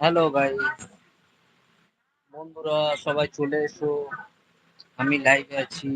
Hello ভাই বন্ধুরা সবাই চলে এসো। আমি লাইভে আছি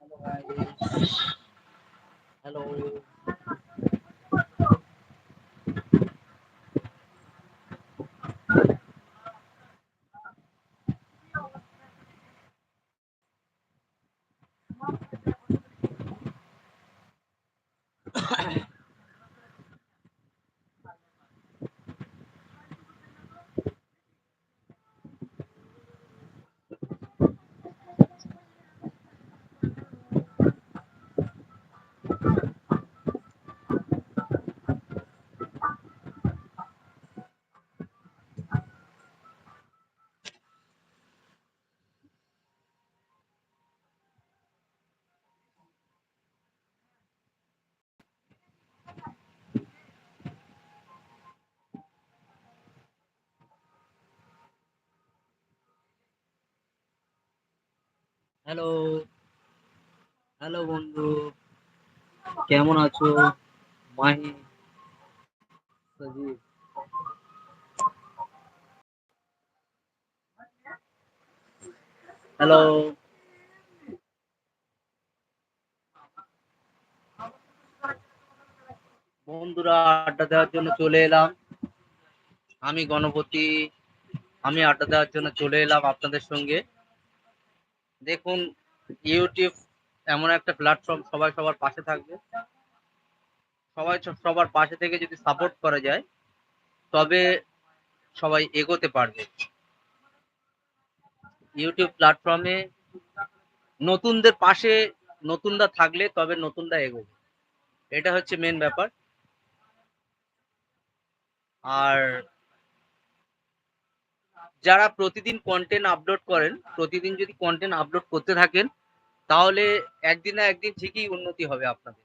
hello guys hello hello hello বন্ধু। কেমন আছো? মাহি। সজীব। হ্যালো বন্ধুরা, আড্ডা দেওয়ার জন্য চলে এলাম। আমি গণপতি। আমি আড্ডা দেওয়ার জন্য চলে এলাম আপনাদের সঙ্গে। দেখুন ইউটিউব এমন একটা প্ল্যাটফর্ম সবাই সবার পাশে থাকবে। সবাই সবার পাশে থেকে যদি সাপোর্ট করা যায়, তবে সবাই এগোতে পারবে। ইউটিউব প্ল্যাটফর্মে নতুনদের পাশে নতুনরা থাকলে তবে নতুনরা এগোবে। এটা হচ্ছে মেন ব্যাপার। আর যারা প্রতিদিন কন্টেন্ট আপলোড করেন, প্রতিদিন যদি কন্টেন্ট আপলোড করতে থাকেন, তাহলে একদিন না একদিন ঠিকই উন্নতি হবে আপনাদের।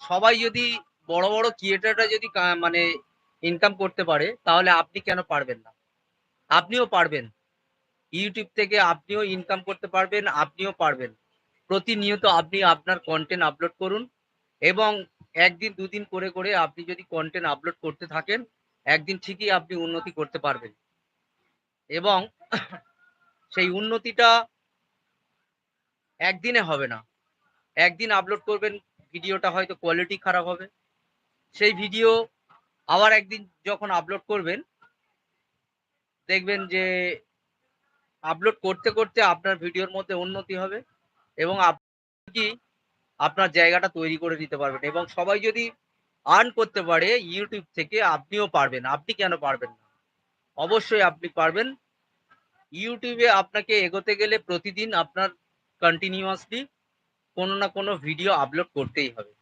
সবাই যদি বড় বড় ক্রিয়েটাররা যদি মানে ইনকাম করতে পারে, তাহলে আপনি কেন পারবেন না? আপনিও পারবেন। ইউটিউব থেকে আপনিও ইনকাম করতে পারবেন, আপনিও পারবেন। প্রতিনিয়ত আপনি আপনার কন্টেন্ট আপলোড করুন। এবং একদিন, দুদিন করে করে আপনি যদি কন্টেন্ট আপলোড করতে থাকেন, একদিন ঠিকই আপনি উন্নতি করতে পারবেন। এবং সেই উন্নতিটা একদিনে হবে না। একদিন আপলোড করবেন, ভিডিওটা হয়তো কোয়ালিটি খারাপ হবে। সেই ভিডিও আবার একদিন যখন আপলোড করবেন, দেখবেন যে আপলোড করতে করতে আপনার ভিডিওর মধ্যে উন্নতি হবে এবং আপনি কি আপনার জায়গাটা তৈরি করে দিতে পারবেন এবং সবাই যদি আর্ন করতে পারে ইউটিউব থেকে, আপনিও পারবেন। আপনি কেন পারবেন না? অবশ্যই আপনি পারবেন। ইউটিউবে আপনাকে এগোতে গেলে প্রতিদিন আপনার কন্টিনিউয়াসলি কোনো না কোনো ভিডিও আপলোড করতেই হবে।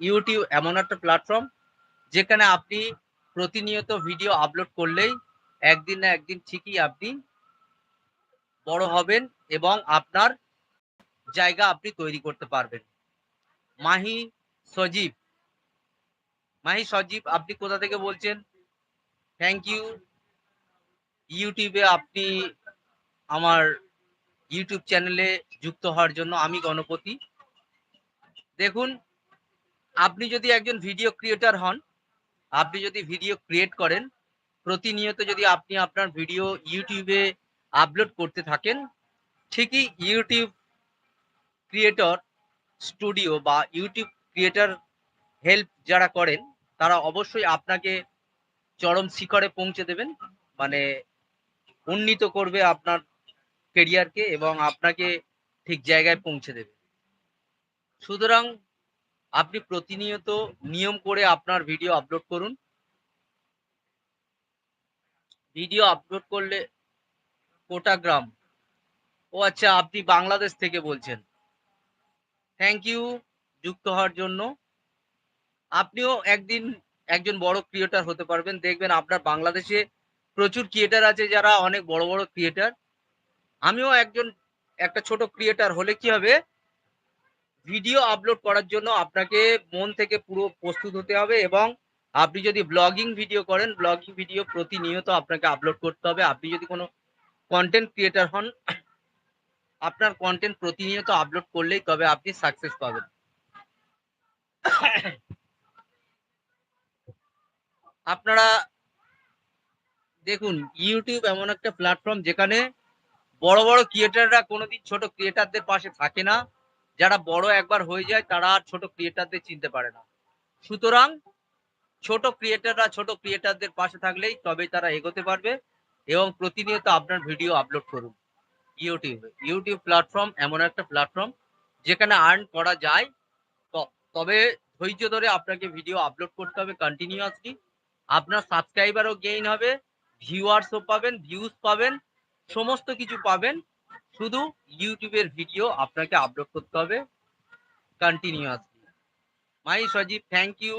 ইউটিউব এমন একটা প্ল্যাটফর্ম যেখানে আপনি প্রতিনিয়ত ভিডিও আপলোড করলেই একদিন না একদিন ঠিকই আপনি বড় হবেন এবং আপনার জায়গা আপনি তৈরি করতে পারবেন। মাহি সজীব। মাহি সজীব, আপনি কোথা থেকে বলছেন? থ্যাংক ইউ ইউটিউবে আপনি আমার ইউটিউব চ্যানেলে যুক্ত হওয়ার জন্য আমি গণপতি। দেখুন, আপনি যদি একজন ভিডিও ক্রিয়েটার হন, আপনি যদি ভিডিও ক্রিয়েট করেন, প্রতিনিয়ত যদি আপনি আপনার ভিডিও ইউটিউবে আপলোড করতে থাকেন, ঠিকই ইউটিউব ক্রিয়েটর স্টুডিও বা ইউটিউব ক্রিয়েটর হেল্প যারা করেন, তারা অবশ্যই আপনাকে চরম শিখরে পৌঁছে দেবেন। মানে উন্নীত করবে আপনার কেরিয়ারকে এবং আপনাকে ঠিক জায়গায় পৌঁছে দেবে। সুতরাং আপনি প্রতিনিয়ত নিয়ম করে আপনার ভিডিও আপলোড করুন। ভিডিও আপলোড করলে কোটাগ্রাম ও আচ্ছা আপনি বাংলাদেশ থেকে বলছেন। থ্যাংক ইউ যুক্ত হওয়ার জন্য। আপনিও একদিন একজন বড় ক্রিয়েটার হতে পারবেন। দেখবেন আপনার বাংলাদেশে প্রচুর ক্রিয়েটার আছে যারা অনেক বড় বড় ক্রিয়েটার আমিও একজন, একটা ছোট ক্রিয়েটার হলে কি হবে? ভিডিও আপলোড করার জন্য আপনাকে মন থেকে পুরো প্রস্তুত হতে হবে এবং আপনি যদি ব্লগিং ভিডিও করেন ব্লগিং ভিডিও প্রতিনিয়ত আপনাকে আপলোড করতে হবে। আপনি যদি কোনো কন্টেন্ট ক্রিয়েটার হন আপনার কন্টেন্ট প্রতিনিয়ত আপলোড করলেই তবে আপনি সাকসেস পাবেন। আপনারা দেখুন ইউটিউব এমন একটা প্ল্যাটফর্ম যেখানে বড় বড় ক্রিয়েটাররা কোনোদিন ছোট ক্রিয়েটারদের পাশে থাকে না। যারা বড় একবার হয়ে যায়, তারা আর ছোট ক্রিয়েটারদের চিনতে পারে না। সুতরাং ছোট ক্রিয়েটাররা ছোট ক্রিয়েটারদের পাশে থাকলেই তবে তারা এগোতে পারবে এবং প্রতিনিয়ত আপনার ভিডিও আপলোড করুন। ইউটিউবে ইউটিউব প্ল্যাটফর্ম এমন একটা প্ল্যাটফর্ম যেখানে আর্ন করা যায়। তবে ধৈর্য ধরে আপনাকে ভিডিও আপলোড করতে হবে কন্টিনিউয়াসলি আপনার সাবস্ক্রাইবারও গেইন হবে ভিউয়ার্সও পাবেন ভিউজ পাবেন, সমস্ত কিছু পাবেন। শুধু ইউটিউবের ভিডিও আপনাকে আপলোড করতে হবে continuously my Sajib thank you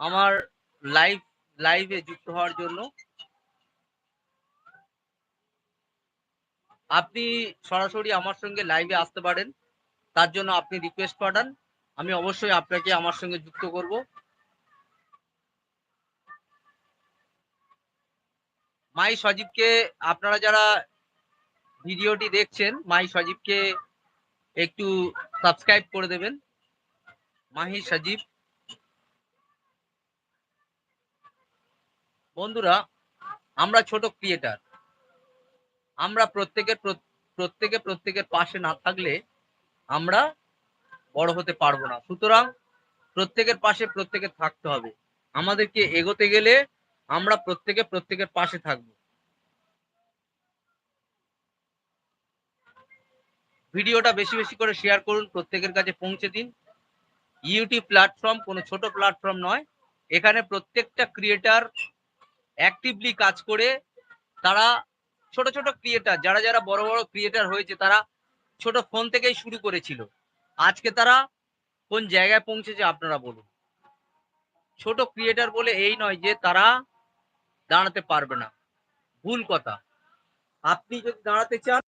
আমার লাইভ লাইভে যুক্ত হওয়ার জন্য। আপনি সরাসরি আমার সঙ্গে লাইভে আসতে পারেন। তার জন্য আপনি রিকোয়েস্ট পাঠান। আমি অবশ্যই আপনাকে আমার সঙ্গে যুক্ত করব। মাই সজীবকে আপনারা যারা ভিডিওটি দেখছেন, মাই সজীবকে একটু সাবস্ক্রাইব করে দেবেন। মাহি সজীব। বন্ধুরা, আমরা ছোট ক্রিয়েটার আমরা প্রত্যেকের প্রত্যেকে প্রত্যেকের পাশে না থাকলে আমরা বড় হতে পারব না। সুতরাং প্রত্যেকের পাশে প্রত্যেকের থাকতে হবে। আমাদেরকে এগোতে গেলে আমরা প্রত্যেকে প্রত্যেকের পাশে থাকব। ভিডিওটা বেশি বেশি করে শেয়ার করুন, প্রত্যেকের কাছে পৌঁছে দিন। ইউটিউব প্ল্যাটফর্ম কোনো ছোট প্ল্যাটফর্ম নয়। এখানে প্রত্যেকটা ক্রিয়েটার অ্যাক্টিভলি কাজ করে তারা ছোট ছোট ক্রিয়েটার যারা যারা বড় বড় ক্রিয়েটার হয়েছে, তারা ছোট ফোন থেকেই শুরু করেছিল। আজকে তারা কোন জায়গায় পৌঁছেছে আপনারা বলুন। ছোট ক্রিয়েটার বলে এই নয় যে তারা দাঁড়াতে পারবে না। ভুল কথা। আপনি যদি দাঁড়াতে চান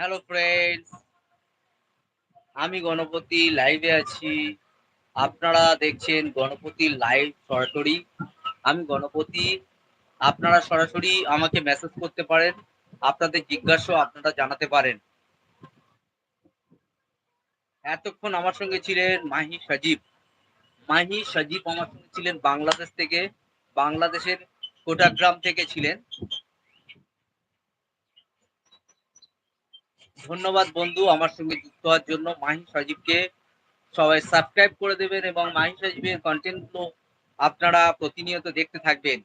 হ্যালো ফ্রেন্ডস আমি গণপতি লাইভে আছি। আপনারা দেখছেন গণপতি লাইভ সরাসরি। আমি গণপতি। আপনারা সরাসরি আমাকে মেসেজ করতে পারেন। আপনাদের জিজ্ঞাসা আপনারা জানাতে পারেন। এতক্ষণ আমার সঙ্গে ছিলেন মাহি সজীব। মাহি সজীব আমার সঙ্গে ছিলেন বাংলাদেশ থেকে, বাংলাদেশের কোটাগ্রাম থেকে ছিলেন। ধন্যবাদ বন্ধু আমার সঙ্গে যুক্ত হওয়ার জন্য। মাহি সজীবকে সবাই সাবস্ক্রাইব করে দেবেন এবং মাহি সজীবের কন্টেন্টগুলো আপনারা প্রতিনিয়ত দেখতে থাকবেন।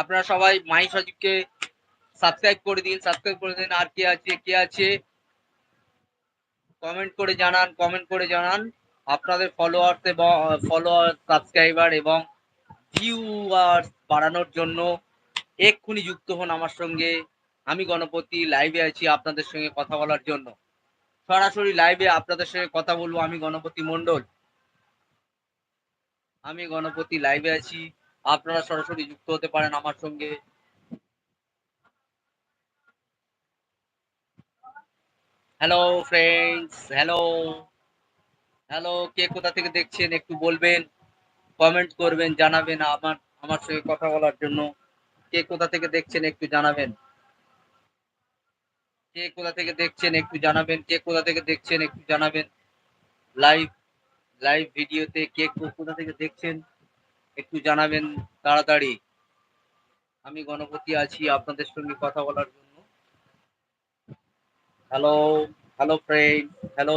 আপনারা সবাই মাহি সজীবকে সাবস্ক্রাইব করে দিন সাবস্ক্রাইব করে দিন। আর কে আছে কে আছে? কমেন্ট করে জানান কমেন্ট করে জানান। আপনাদের ফলোয়ার্স এবং ফলোয়ার সাবস্ক্রাইবার এবং ভিউয়ার্স বাড়ানোর জন্য এক্ষুনি যুক্ত হন আমার সঙ্গে। আমি গণপতি লাইভে আছি আপনাদের সঙ্গে কথা বলার জন্য। সরাসরি লাইভে আপনাদের সঙ্গে কথা বলব আমি গণপতি মন্ডল আমি গণপতি লাইভে আছি, আপনারা সরাসরি যুক্ত হতে পারেন আমার সঙ্গে। হ্যালো ফ্রেন্ডস হ্যালো হ্যালো কে কোথা থেকে দেখছেন একটু বলবেন কমেন্ট করবেন, জানাবেন আমার আমার সঙ্গে কথা বলার জন্য। কে কোথা থেকে দেখছেন একটু জানাবেন। কে কোথা থেকে দেখছেন একটু জানাবেন, কে কোথা থেকে দেখছেন একটু জানাবেন। লাইভ লাইভ ভিডিওতে কে কোথা থেকে দেখছেন একটু জানাবেন তাড়াতাড়ি। আমি গণপতি আছি আপনাদের সঙ্গে কথা বলার জন্য। Hello hello friend hello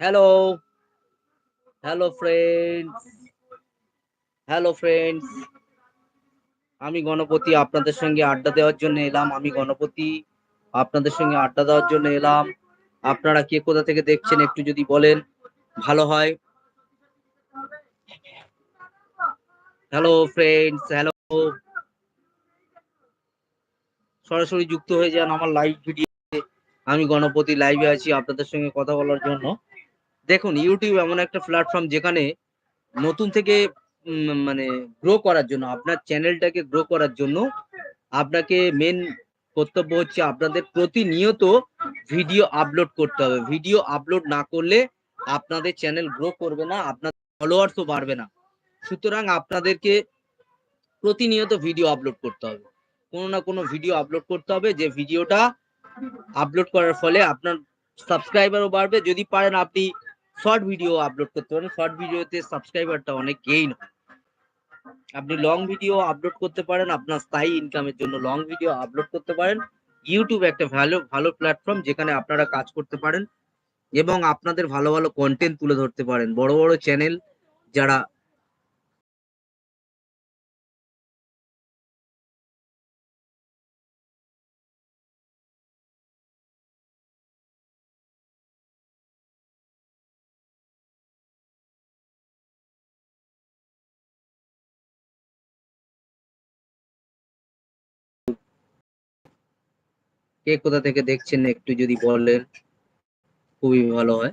hello hello friends hello friends আমি গণপতি আপনাদের সঙ্গে আড্ডা দেওয়ার জন্য এলাম। আমি গণপতি আপনাদের সঙ্গে আড্ডা দেওয়ার জন্য এলাম। আপনারা কে কোথা থেকে দেখছেন একটু যদি বলেন, ভালো হয়? হ্যালো ফ্রেন্ডস হ্যালো সরাসরি যুক্ত হয়ে যান আমার লাইভ ভিডিও আমি গণপতি লাইভে আছি আপনাদের সঙ্গে কথা বলার জন্য। দেখুন ইউটিউব এমন একটা প্ল্যাটফর্ম যেখানে নতুন থেকে মানে গ্রো করার জন্য, আপনার চ্যানেলটাকে গ্রো করার জন্য আপনাকে মেন কর্তব্য হচ্ছে আপনাদের প্রতিনিয়ত ভিডিও আপলোড করতে হবে। ভিডিও আপলোড না করলে আপনাদের চ্যানেল গ্রো করবে না আপনার ফলোয়ার্সও বাড়বে না। সুতরাং আপনাদেরকে প্রতিনিয়ত ভিডিও আপলোড করতে হবে। কোনো না কোনো ভিডিও আপলোড করতে হবে, যে ভিডিওটা আপলোড করার ফলে আপনার সাবস্ক্রাইবারও বাড়বে। যদি পারেন আপনি শর্ট ভিডিও আপলোড করতে পারেন। শর্ট ভিডিওতে সাবস্ক্রাইবারটা অনেক গেইন হয়। আপনি লং ভিডিও আপলোড করতে পারেন, আপনার স্থায়ী ইনকামের জন্য লং ভিডিও আপলোড করতে পারেন। ইউটিউব একটা ভালো ভালো প্ল্যাটফর্ম যেখানে আপনারা কাজ করতে পারেন এবং আপনাদের ভালো ভালো কন্টেন্ট তুলে ধরতে পারেন। বড় বড় চ্যানেল যারা কে কোথা থেকে দেখছেন একটু যদি বলেন খুবই ভালো হয়।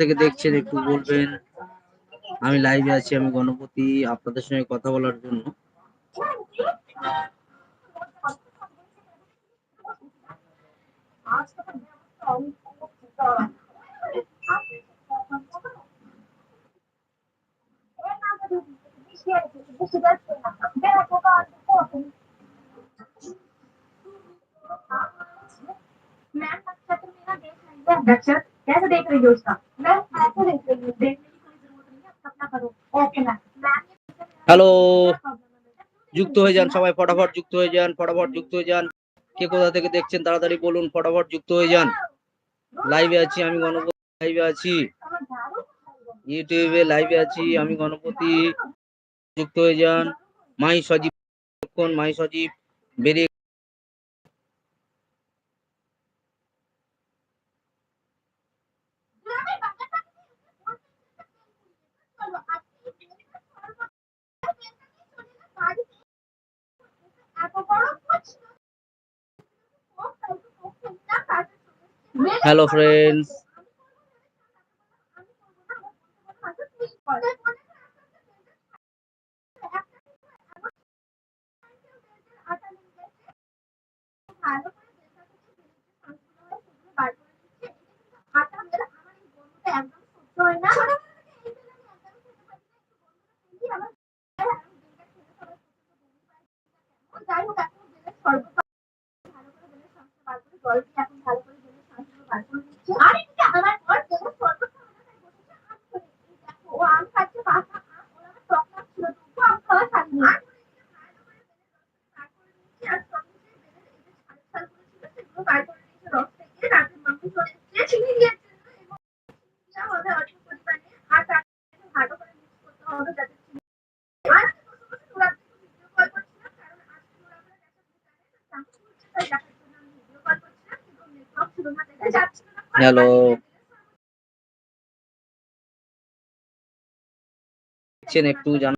থেকে দেখছেন, একটু বলবেন আমি লাইভে আছি, আমি গণপতি, আপনাদের সঙ্গে কথা বলার জন্য That's it. कैसे देख रही हो उसका मैं ऐसे देख रही हूँ देखने की कोई जरूरत नहीं है आप अपना करो ओके मैम হ্যালো যুক্ত হয়ে যান সবাই ফটাফট যুক্ত হয়ে যান ফটাফট যুক্ত হয়ে যান কে কোথা থেকে দেখছেন তাড়াতাড়ি বলুন ফটাফট যুক্ত হয়ে যান লাইভে আছি আমি গণপতি লাইভে আছি ইউটিউবে লাইভে আছি আমি গণপতি যুক্ত হয়ে যান মাই সজীব কোন মাই সজীব বেরিয়ে হ্যালো ফ্রেন্ডস যাই হোক এখন জেলে সর্ব ভালো করে জেলে সংসার বার করে জল দিয়ে এখন ভালো করে জেলে সংসার বার করে দিচ্ছে আর এটা আমার পর জেলে সর্ব ও আম খাচ্ছে পাখা আম ওরা আমার টক টক ছিল তবু আম খাওয়া ছাড়িনি আর সঙ্গে যে বেলের এই যে ছাল ছালগুলো ছিল সেগুলো বার করে দিয়েছে রস থেকে রাতের মাংস চলে এসেছে চিনি দিয়েছে এবং যাচ্ছিল না হ্যালো একটু জানা।